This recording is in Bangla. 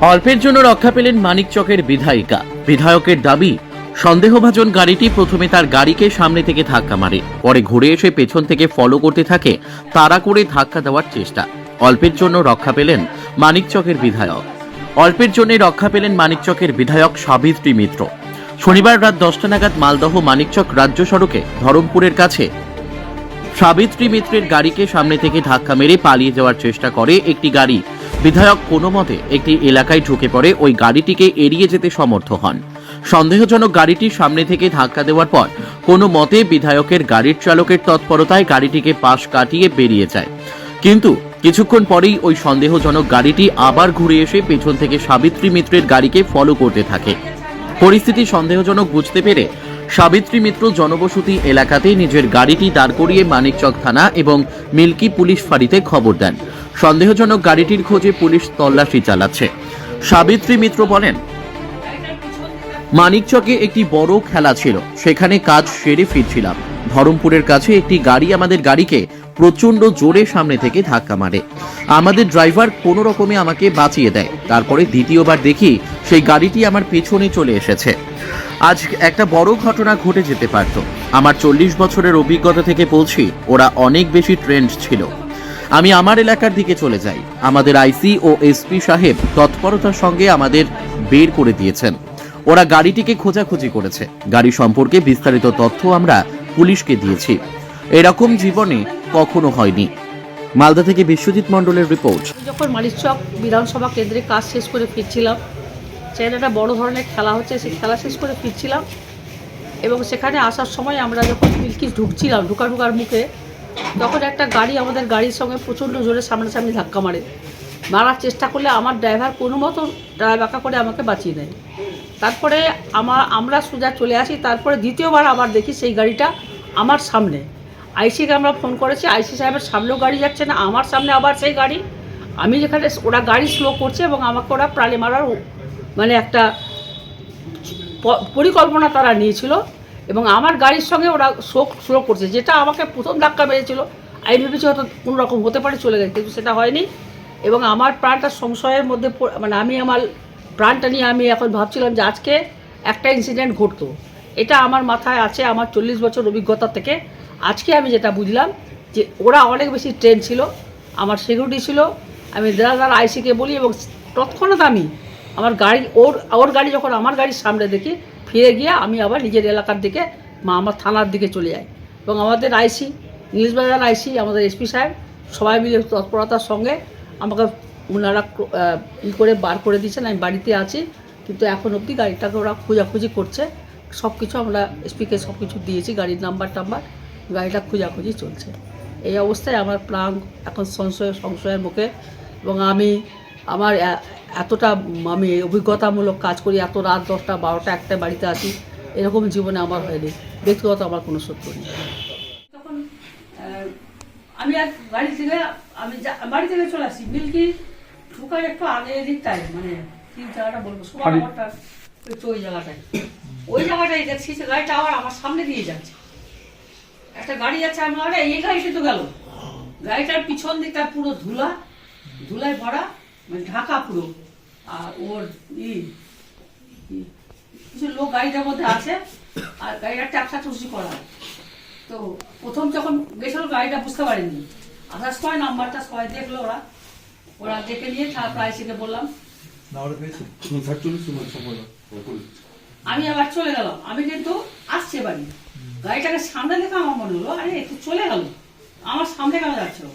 অল্পের জন্য রক্ষা পেলেন মানিকচকের বিধায়িকা। বিধায়কের দাবি, সন্দেহভাজন গাড়িটি প্রথমে তার গাড়িকে সামনে থেকে ধাক্কা মারে। পরে ঘুরে এসে পেছন থেকে ফলো করতে থাকে, তাড়া করে ধাক্কা দেওয়ার চেষ্টা। অল্পের জন্য রক্ষা পেলেন মানিকচকের বিধায়ক। অল্পের জন্য রক্ষা পেলেন মানিকচকের বিধায়ক সাবিত্রী মিত্র। শনিবার রাত দশটা নাগাদ মালদহ মানিকচক রাজ্য সড়কে ধরমপুরের কাছে সাবিত্রী মিত্রের গাড়িকে সামনে থেকে ধাক্কা মেরে পালিয়ে যাওয়ার চেষ্টা করে একটি গাড়ি। বিধায়ক কোনো মতে একটি এলাকায় ঢুকে পড়ে ওই গাড়িটিকে এড়িয়ে যেতে সমর্থ হন। সন্দেহজনক গাড়িটি সামনে থেকে ধাক্কা দেওয়ার পর কোনো মতে বিধায়কের গাড়ির চালকের তৎপরতায় গাড়িটিকে পাশ কাটিয়ে বেরিয়ে যায়। কিন্তু কিছুক্ষণ পরেই ওই সন্দেহজনক গাড়িটি আবার ঘুরে এসে পেছন থেকে সাবিত্রী মিত্রের গাড়িকে ফলো করতে থাকে। পরিস্থিতি সন্দেহজনক বুঝতে পেরে সাবিত্রী মিত্র জনবসতি এলাকাতে নিজের গাড়িটি দাঁড় করিয়ে মানিকচক থানা এবং মিল্কি পুলিশ ফাঁড়িতে খবর দেন। সন্দেহজনক গাড়িটির খোঁজে পুলিশ তল্লাশি চালাচ্ছে। সাবিত্রী মিত্র বলেন, মানিকচকে একটি বড় খেলা ছিল। সেখানে কাজ সেরে ফিরছিলাম। ধরমপুরের কাছে একটি গাড়ি আমাদের গাড়িকে প্রচণ্ড জোরে সামনে থেকে ধাক্কা মারে। আমাদের ড্রাইভার কোনো রকমে আমাকে বাঁচিয়ে দেয়। তারপরে দ্বিতীয়বার দেখি সেই গাড়িটি আমার পেছনে চলে এসেছে। আজ একটা বড় ঘটনা ঘটে যেতে পারত। আমার চল্লিশ বছরের অভিজ্ঞতা থেকে বলছি, ওরা অনেক বেশি ট্রেন্ড ছিল। আমি আমার এলাকার দিকে চলে যাই। আমাদের আইসি ও এসপি সাহেব তৎপরতার সঙ্গে আমাদের বের করে দিয়েছেন। ওরা গাড়িটিকে খোঁজাখুঁজি করেছে। গাড়ি সম্পর্কে বিস্তারিত তথ্য আমরা পুলিশকে দিয়েছি। এরকম জীবনে কখনো হয়নি। মালদা থেকে বিশ্বজিৎ মণ্ডলের রিপোর্ট। যখন মালিকচক বিধানসভা কেন্দ্রে কাজ শেষ করে ফিরছিলাম, সেখানে একটা বড় ধরনের খেলা হচ্ছে, সেই খেলা শেষ করে ফিরছিলাম এবং সেখানে আসার সময় আমরা যখন মিল্কি ঢুকছিলাম ঢুকা ঢুকার মুখে, তখন একটা গাড়ি আমাদের গাড়ির সঙ্গে প্রচণ্ড জোরে সামনাসামনি ধাক্কা মারে। মারার চেষ্টা করলে আমার ড্রাইভার কোনো মতো ড্রাইভাকা করে আমাকে বাঁচিয়ে দেয়। তারপরে আমার আমরা সোজা চলে আসি, তারপরে দ্বিতীয়বার আবার দেখি সেই গাড়িটা আমার সামনে। আইসিকে আমরা ফোন করেছি, আইসি সাহেবের সামনেও গাড়ি যাচ্ছে না, আমার সামনে আবার সেই গাড়ি। আমি যেখানে ওরা গাড়ি স্লো করছে এবং আমাকে ওরা প্রাণে মারার মানে একটা পরিকল্পনা তারা নিয়েছিল এবং আমার গাড়ির সঙ্গে ওরা স্লো স্লো করছে, যেটা আমাকে প্রথম ধাক্কা মেরেছিল। আমি ভেবেছি হয়তো কোনো রকম হতে পারে, চলে গেছে, কিন্তু সেটা হয়নি। এবং আমার প্রাণটা সংশয়ের মধ্যে মানে আমি আমার প্রাণটা নিয়ে আমি এখন ভাবছিলাম যে আজকে একটা ইনসিডেন্ট ঘটতো। এটা আমার মাথায় আছে, আমার চল্লিশ বছর অভিজ্ঞতা থেকে। আজকে আমি যেটা বুঝলাম যে ওরা অনেক বেশি ট্রেন ছিল, আমার সিকিউরিটি ছিল, আমি দাদার আইসিকে বলি এবং তৎক্ষণাৎ আমি আমার গাড়ি, ওর ওর গাড়ি যখন আমার গাড়ির সামনে দেখি, ফিরে গিয়ে আমি আবার নিজের এলাকার দিকে মা আমার থানার দিকে চলে যাই। এবং আমাদের আইসি ইংলিশ বাজার আইসি আমাদের এসপি সাহেব, সবাই মিলে তৎপরতার সঙ্গে আমাকে ওনারা ই করে বার করে দিয়েছেন, আমি বাড়িতে আছি, কিন্তু এখন অবধি গাড়িটাকে ওরা খোঁজাখুঁজি করছে। সব কিছু আমরা এসপিকে সব কিছু দিয়েছি, গাড়ির নাম্বার টাম্বার, গাড়িটা খোঁজাখুঁজি চলছে। এই অবস্থায় আমার প্রাণ এখন সংশয়, সংশয়ের মুখে এবং আমি আমার এতটা আমি অভিজ্ঞতামূলক কাজ করি, এত রাত দশটা, বারোটা, একটা বাড়িতে আছি, এরকম জীবনে আমার হয়নি। ব্যক্তিগত আমার কোনো সত্য নেই। তখন আমি আর বাড়ি থেকে, আমি বাড়ি থেকে চলে আসি মিল্কি ঢুকার একটু আগে এদিকটাই মানে কি জায়গাটা বলব একটু ওই জায়গাটায়। ওই জায়গাটায় দেখছি যে গাড়িটা আবার আমার সামনে দিয়ে যাচ্ছে। একটা গাড়ি যাচ্ছে আমি আরে এই গাড়িতে তো গেল। গাড়িটার পিছন দিকটা পুরো ধুলা ধুলায় ভরা মানে ঢাকা পুরো। আর ওর ই কিছু লোক গাড়িটার মধ্যে আছে আর গাড়িটা ট্যাপসা টুসি করা। তো প্রথম যখন গেছিল গাড়িটা বুঝতে পারিনি। আসার সময় নাম্বারটা সবাই দেখল ওরা। ওরা দেখে নিয়ে তারপর আইসিকে বললাম। আমি আবার চলে গেলাম। আমি কিন্তু আসছে বাড়ি। গাড়িটাকে সামনে দেখে আমার মনে হলো আরে একটু চলে গেল। আমার সামনে কেন যাচ্ছে ও?